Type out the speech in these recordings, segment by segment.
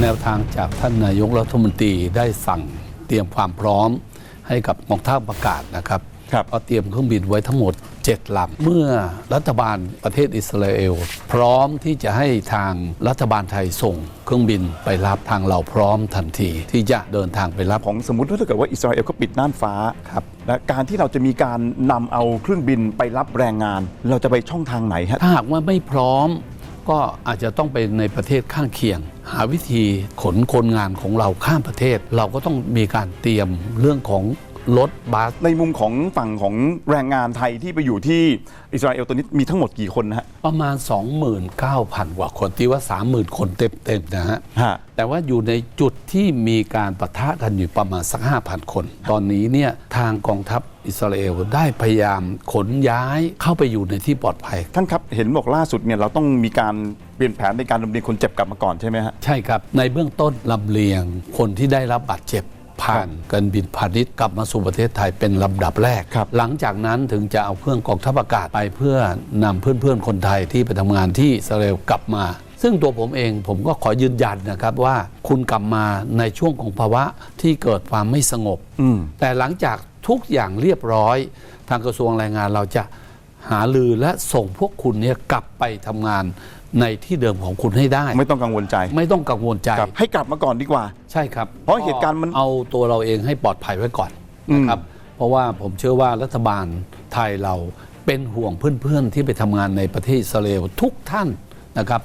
แนวทางจากท่านนายกรัฐมนตรีได้สั่งเตรียมความพร้อมให้กับกองทัพอากาศนะครับครับก็เตรียมเครื่องบินไว้ทั้งหมด 7ลำเมื่อรัฐบาลประเทศอิสราเอล พร้อมที่จะให้ทางรัฐบาลไทยส่ง เครื่องบินไปรับทางเราพร้อมทันที ที่จะเดินทางไปรับของสมมติว่าถ้าเกิดว่าอิสราเอลเขาปิดน่านฟ้าครับและการที่เราจะมีการนำเอาเครื่องบินไปรับแรงงาน เราจะไปช่องทางไหนฮะถ้าหากว่าไม่พร้อม ก็อาจจะต้องไปในประเทศข้างเคียง หาวิธีขนคนงานของเราข้ามประเทศ เราก็ต้องมีการเตรียมเรื่องของ รถบัสในมุมของฝั่งของแรงงานไทยที่ไปอยู่ที่อิสราเอลตอนนี้มีทั้งหมดกี่คนนะฮะ ประมาณ 29,000 กว่าคนที่ว่า 30,000 คนเต็มๆนะฮะ ฮะ แต่ว่าอยู่ในจุดที่มีการปะทะกันอยู่ประมาณสัก 5,000 คน ตอนนี้เนี่ยทางกองทัพอิสราเอลได้พยายามขนย้ายเข้าไปอยู่ในที่ปลอดภัย ท่านครับเห็นบอกล่าสุดเนี่ยเราต้องมีการเปลี่ยนแผนในการลำเลียงคนเจ็บกลับมาก่อนใช่ไหมฮะ ใช่ครับ ในเบื้องต้นลำเลียงคนที่ได้รับบาดเจ็บ ผ่านการบินพาณิชย์กลับมาสู่ประเทศไทยเป็นลำดับแรกครับหลังจากนั้นถึงจะเอาเครื่องกองทัพอากาศไปเพื่อนำเพื่อนๆคนไทยที่ไปทำงานที่อิสราเอลกลับมาซึ่งตัวผมเองผมก็ขอยืนยันนะครับว่าคุณกลับมาในช่วงของภาวะที่เกิดความไม่สงบอืมแต่หลังจากทุกอย่างเรียบร้อย ทางกระทรวงแรงงานเราจะหาลือและส่งพวกคุณเนี่ยกลับไปทำงาน ในที่เดิมของคุณให้ได้ ไม่ต้องกังวลใจไม่ต้องกังวลใจ ครับให้กลับมาก่อนดีกว่า ใช่ครับเพราะเหตุการณ์มันเอาตัวเราเองให้ปลอดภัยไว้ก่อนนะครับ เพราะว่าผมเชื่อว่ารัฐบาลไทยเราเป็นห่วงเพื่อนๆที่ไปทำงานในประเทศอิสราเอลทุกท่านนะครับ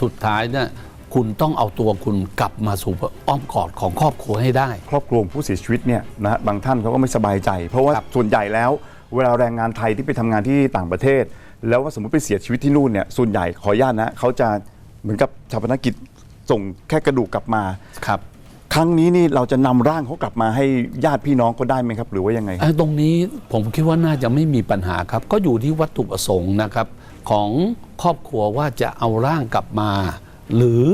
สุดท้ายเนี่ยคุณต้องเอาตัวคุณกลับมาสู่อ้อมกอดของครอบครัวให้ได้ ครอบครัวของผู้เสียชีวิตเนี่ยนะฮะบางท่านเขาก็ไม่สบายใจ เพราะว่าครับส่วนใหญ่แล้ว เวลาแรงงานไทยที่ไปทำงานที่ต่างประเทศ แล้วว่าสมมติไปเสียชีวิตที่นู่นเนี่ยส่วนใหญ่ขออนุญาตนะเขาจะเหมือนกับชาปนกิจส่งแค่กระดูกกลับมา ครับ ครั้งนี้นี่เราจะนำร่างเขากลับมาให้ญาติพี่น้องเขาได้ไหมครับ หรือว่ายังไงไอ้ตรงนี้ผมคิดว่าน่าจะไม่มีปัญหาครับ ก็อยู่ที่วัตถุประสงค์นะครับ ของครอบครัวว่าจะเอาร่างกลับมา หรือ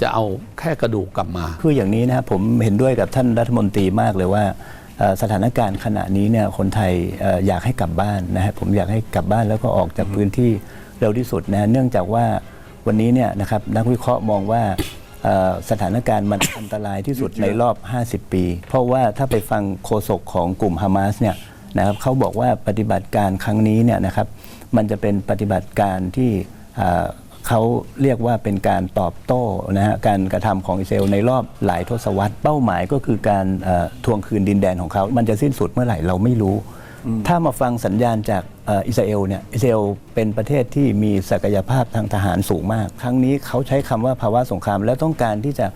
จะเอาแค่กระดูกกลับมา คืออย่างนี้นะครับผมเห็นด้วยกับท่านรัฐมนตรีมากเลยว่าเอ่อ สถานการณ์ขณะนี้เนี่ยคนไทยออยากให้กลับบ้านนะฮะผมอยากให้กลับบ้านแล้วก็ออกจากพื้นที่เร็วที่สุดนะเนื่องจากว่าวันนี้เนี่ยนะครับนักวิเคราะห์มองว่าสถานการณ์มันอันตรายที่สุดในรอบ 50 ปี เพราะว่าถ้าไปฟังโฆษกของกลุ่มฮามาสเนี่ยนะครับเขาบอกว่าปฏิบัติการครั้งนี้เนี่ยนะครับมันจะเป็นปฏิบัติการที่ เอ่อเขาเรียกว่าเป็นการตอบโต้นะฮะการกระทำของอิสราเอลในรอบหลายทศวรรษ เป้าหมายก็คือการเอ่อทวงคืนดินแดนของเขา มันจะสิ้นสุดเมื่อไหร่เราไม่รู้ ถ้ามาฟังสัญญาณจากเอ่ออิสราเอลเนี่ยอิสราเอลเป็นประเทศที่มีศักยภาพทางทหารสูงมาก ครั้งนี้เขาใช้คำว่าภาวะสงคราม และต้องการที่จะ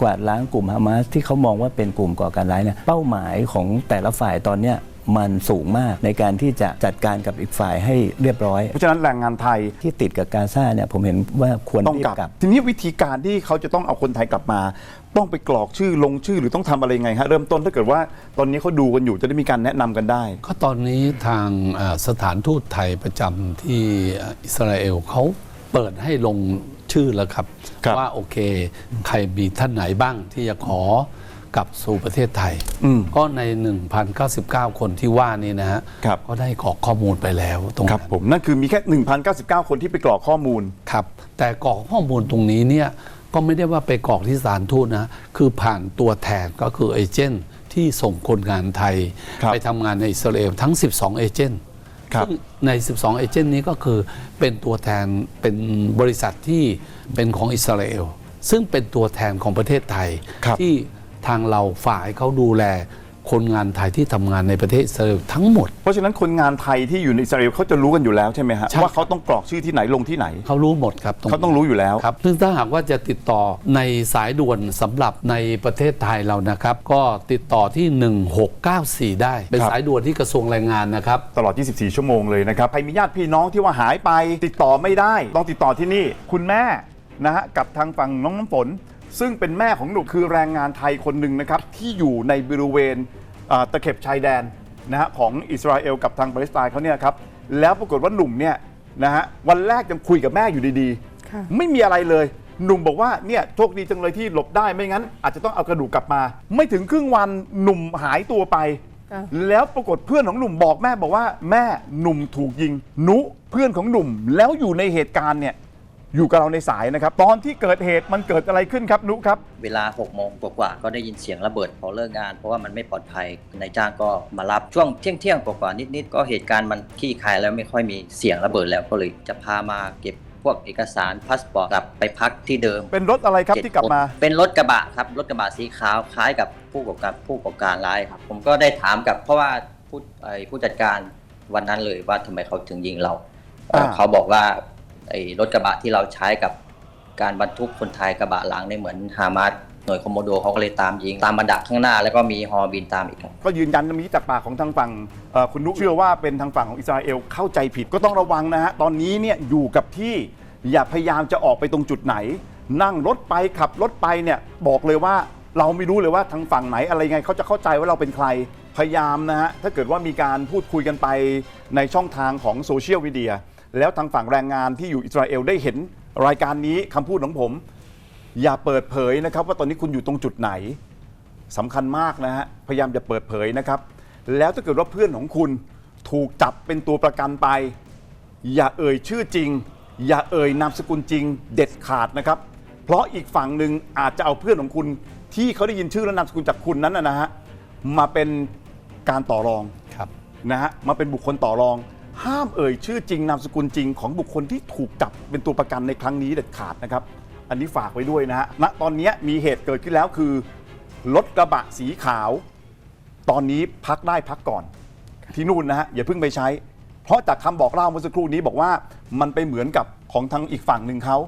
กวาดล้างกลุ่มฮามาสที่เขามองว่าเป็นกลุ่มก่อการร้ายเนี่ยเป้าหมายของแต่ละฝ่ายตอนเนี้ย มันสูงมากในการที่จะจัดการกับอีกฝ่ายให้เรียบร้อย เพราะฉะนั้นแรงงานไทยที่ติดกับกาซาเนี่ยผมเห็นว่าควรต้องรีกบลับ กลับ ทีนี้วิธีการที่เขาจะต้องเอาคนไทยกลับมา ต้องไปกรอกชื่อลงชื่อหรือต้องทำอะไรไงฮะเริ่มต้นถ้าเกิดว่าตอนนี้เขาดูกันอยู่จะได้มีการแนะนำกันได้ ก็ตอนนี้ทางเอ่อสถานทูตไทยประจำที่อิสราเอลเขาเปิดให้ลงชื่อแล้วครับ ครับว่าโอเค ใครมีท่านไหนบ้างที่จะขอ กลับสู่ประเทศไทยอืมก็ใน 1,099 คนที่ว่านี้นะฮะครับ ก็ได้กรอกข้อมูลไปแล้วตรงครับนั้นผมนั่นคือมีแค่ 1,099 คนที่ไปกรอกข้อมูล ครับ แต่กรอกข้อมูลตรงนี้เนี่ยก็ไม่ได้ว่าไปกรอกที่สถานทูตนะคือผ่านตัวแทนก็คือเอเจนต์ที่ส่งคนงานไทย ครับไปทำงานในอิสราเอลทั้ง 12 เอเจนต์ครับ ซึ่งใน 12 เอเจนต์นี้ก็คือเป็นตัวแทนเป็นบริษัทที่เป็นของอิสราเอลซึ่งเป็นตัวแทนของประเทศไทยครับ ที่ ทางเราฝ่ายเขาดูแลคนงานไทยที่ทำงานในประเทศอิสราเอลทั้งหมด เพราะฉะนั้นคนงานไทยที่อยู่ในอิสราเอลเขาจะรู้กันอยู่แล้วใช่ไหมฮะใช่ว่าเขาต้องกรอกชื่อที่ไหนลงที่ไหน เขารู้หมดครับนี้ เขาต้องรู้อยู่แล้ว ครับซึ่งถ้าหากว่าจะติดต่อในสายด่วนสำหรับในประเทศไทยเรานะครับ ก็ติดต่อที่ 1694 ได้ เป็นครับ สายด่วนที่กระทรวงแรงงานนะครับ ตลอด 24 ชั่วโมงเลยนะครับ ใครมีญาติพี่น้องที่ว่าหายไป ติดต่อไม่ได้ ต้องติดต่อที่นี่ คุณแม่นะฮะกับทางฝั่งน้องน้ำฝน ซึ่งเป็นแม่ของหนุ่มคือแรงงานไทยคนหนึ่งนะครับที่อยู่ในบริเวณอ่าตะเข็บชายแดนนะฮะของอิสราเอลกับทางปาเลสไตน์เขาเนี่ยครับแล้วปรากฏว่าหนุ่มเนี่ยนะฮะวันแรกยังคุยกับแม่อยู่ดีๆไม่มีอะไรเลยหนุ่มบอกว่าเนี่ยโชคดีจังเลยที่หลบได้ไม่งั้น อาจจะต้องเอากระดูกกลับมา ไม่ถึงครึ่งวันหนุ่มหายตัวไป ค่ะ แล้วปรากฏเพื่อนของหนุ่มบอกแม่บอกว่าแม่หนุ่มถูกยิง นุเพื่อนของหนุ่มแล้วอยู่ในเหตุการณ์เนี่ย อยู่กับเราในสายนะครับ ตอนที่เกิดเหตุมันเกิดอะไรขึ้นครับนุครับ เวลา6โมงกว่าๆก็ได้ยินเสียงระเบิดพอเลิกงาน เพราะว่ามันไม่ปลอดภัยนายจ้างก็มารับช่วงเที่ยงเที่ยงๆกว่าๆนิดๆก็เหตุการณ์มันคลี่คลายแล้วไม่ค่อยมีเสียงระเบิดแล้วก็เลยจะพามาเก็บพวกเอกสารพาสปอร์ตกลับไปพักที่เดิมเป็นรถอะไรครับเจ็ดที่กลับมาคนเป็นรถกระบะครับรถกระบะสีขาวคล้ายกับผู้ประกอบการผู้ประกอบการร้ายครับ ผมก็ได้ถามกับเพราะว่าผู้ไอ้ผู้จัดการวันนั้นเลยว่าทำไมเขาถึงยิงเราเอ่ออ่า เขาบอกว่า ไอ้รถกระบะที่เราใช้กับการบรรทุกคนไทยกระบะหลังเนี่ยเหมือนฮามาสหน่วยคอมโมโดเขาก็เลยตามยิง ตามมาดักข้างหน้า แล้วก็มีฮอบินตามอีกครับ ก็ยืนยันตรงนี้จากปากของทางฝั่งเอ่อคุณนุเชื่อว่าเป็นทางฝั่งของอิสราเอลเข้าใจผิดก็ต้องระวังนะฮะตอนนี้เนี่ยอยู่กับที่อย่าพยายามจะออกไปตรงจุดไหน นั่งรถไปขับรถไปเนี่ยบอกเลยว่าเราไม่รู้เลยว่าทางฝั่งไหนอะไรไงเขาจะเข้าใจว่าเราเป็นใครพยายามนะฮะถ้าเกิดว่ามีการพูดคุยกันไปในช่องทางของโซเชียลมีเดีย แล้วทางฝั่งแรงงานที่อยู่อิสราเอลได้เห็นรายการนี้คำพูดของผม อย่าเปิดเผยนะครับ ว่าตอนนี้คุณอยู่ตรงจุดไหนสำคัญมากนะฮะพยายามจะเปิดเผยนะครับ แล้วถ้าเกิดว่าเพื่อนของคุณถูกจับเป็นตัวประกันไป อย่าเอ่ยชื่อจริง อย่าเอ่ยนามสกุลจริง เด็ดขาดนะครับ เพราะอีกฝั่งหนึ่งอาจจะเอาเพื่อนของคุณ ที่เขาได้ยินชื่อและนามสกุลจากคุณนั้นนะนะฮะมาเป็นการต่อรองครับนะฮะมาเป็นบุคคลต่อรอง ห้ามเอ่ยชื่อจริงนามสกุลจริงของบุคคลที่ถูกจับเป็นตัวประกันในครั้งนี้เด็ดขาดนะครับ อันนี้ฝากไว้ด้วยนะฮะณตอนนี้มีเหตุเกิดขึ้นแล้วคือรถกระบะสีขาว ตอนนี้พักได้พักก่อน ที่นู่นนะฮะอย่าเพิ่งไปใช้ เพราะจากคำบอกเล่าเมื่อสักครู่นี้บอกว่ามันไปเหมือนกับของทางอีกฝั่งหนึ่งเขา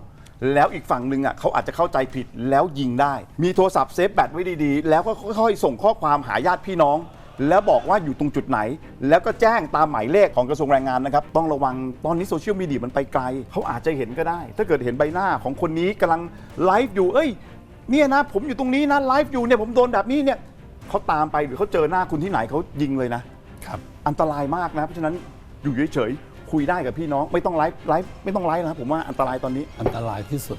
แล้วอีกฝั่งหนึ่งอะเขาอาจจะเข้าใจผิดแล้วยิงได้ มีโทรศัพท์เซฟแบตไว้ดีๆ แล้วก็ค่อยๆ ส่งข้อความหาญาติพี่น้อง แล้วบอกว่าอยู่ตรงจุดไหน แล้วก็แจ้งตามหมายเลขของกระทรวงแรงงานนะครับ ต้องระวังตอนนี้โซเชียลมีเดียมันไปไกล เขาอาจจะเห็นก็ได้ ถ้าเกิดเห็นใบหน้าของคนนี้กำลังไลฟ์อยู่ เอ้ย เนี่ยนะ ผมอยู่ตรงนี้นะไลฟ์อยู่เนี่ยผมโดนแบบนี้เนี่ยเขาตามไปหรือเขาเจอหน้าคุณที่ไหนเขายิงเลยนะครับอันตรายมากนะเพราะฉะนั้นอยู่เฉยๆคุยได้กับพี่น้องไม่ต้องไลฟ์ไลฟ์ไม่ต้องไลฟ์นะครับผมว่าอันตรายตอนนี้ อันตรายที่สุด